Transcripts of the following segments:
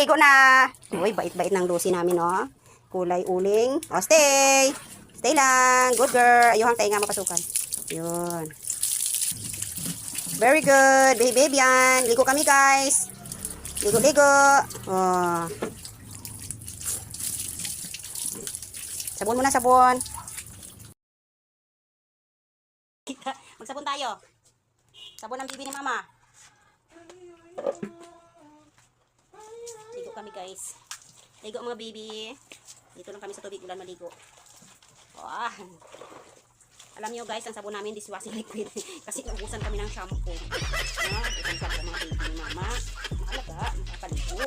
ligo na. Uy, bait-bait ng Lucy namin, no? Kulay uling. O, stay. Stay lang. Good girl. Ayuhang tayo nga mapasukan. Yun. Very good. Baby, baby yan. Ligo kami, guys. Ligo-ligo. Oh. Sabon muna, sabon. Magsabon tayo. Sabon ang bibi ni mama. Guys. Ligo mga baby. Dito lang kami sa tubig ulan maligo. Oh, alam niyo guys, ang sabon namin dishwashing liquid. Kasi naubusan kami ng shampoo. No? Naubusan shampoo mga baby ni mama. Mahalaga, makakaligo.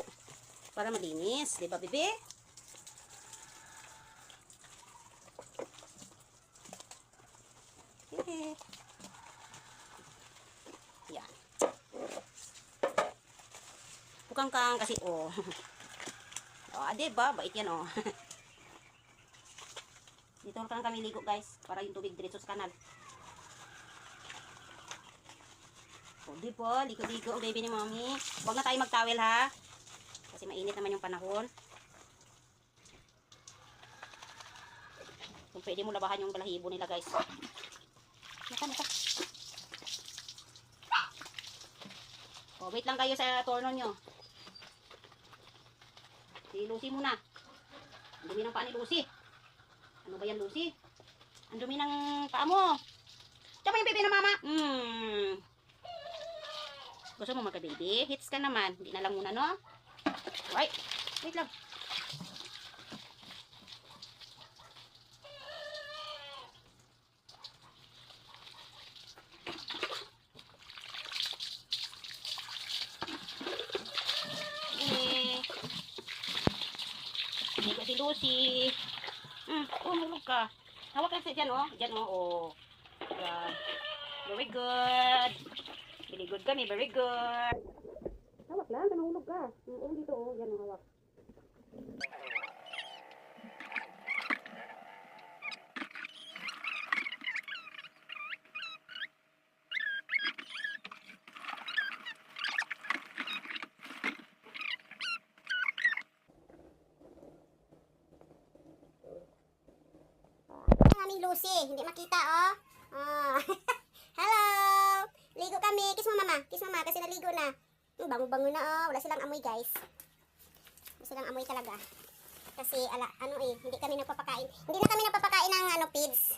Para malinis. Di ba, bebe? Hehe. Yan. Bukang kang kasi, oh. oh, ade ba? Bait yan, oh. Dito lang kami ligo, guys. Para yung tubig diretso sa kanal. Oh, di po. Ligo-ligo, baby ni mommy. Huwag na tayo magtawel, ha? Kasi mainit naman yung panahon. Kung pwede mo labahan yung balahibo nila, guys. Naka, naka. Oh, wait lang kayo sa torno nyo. Si Lucy muna. Ang dumi ng paa ni Lucy. Ano ba yan, Lucy? Ang dumi ng paa mo. Tsaka yung baby na mama. Hmm. Gusto mo magka-baby? Hits ka naman. Hindi na lang muna, no? Right. Wait lang. Eh. Hindi ko si Lucy. Hmm, umulog ka. Hawak lang siya dyan, oh. Dyan, oh. oh. Yan. Very good. Very good kami, very good. Hawak lang, kanahulog ka. Hmm, oh, dito, oh. Aming Lucy, hindi makita oh. Oh. Hello! Ligo kami. Kiss mo mama. Kiss mama kasi naligo na. Hmm, Bango-bango na oh. Wala silang amoy guys. Wala silang amoy talaga. Kasi ala, ano eh, hindi kami nagpapakain. Hindi na kami nagpapakain ng ano, feeds.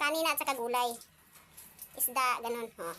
Kanina at saka gulay. Isda, ganun. Oh.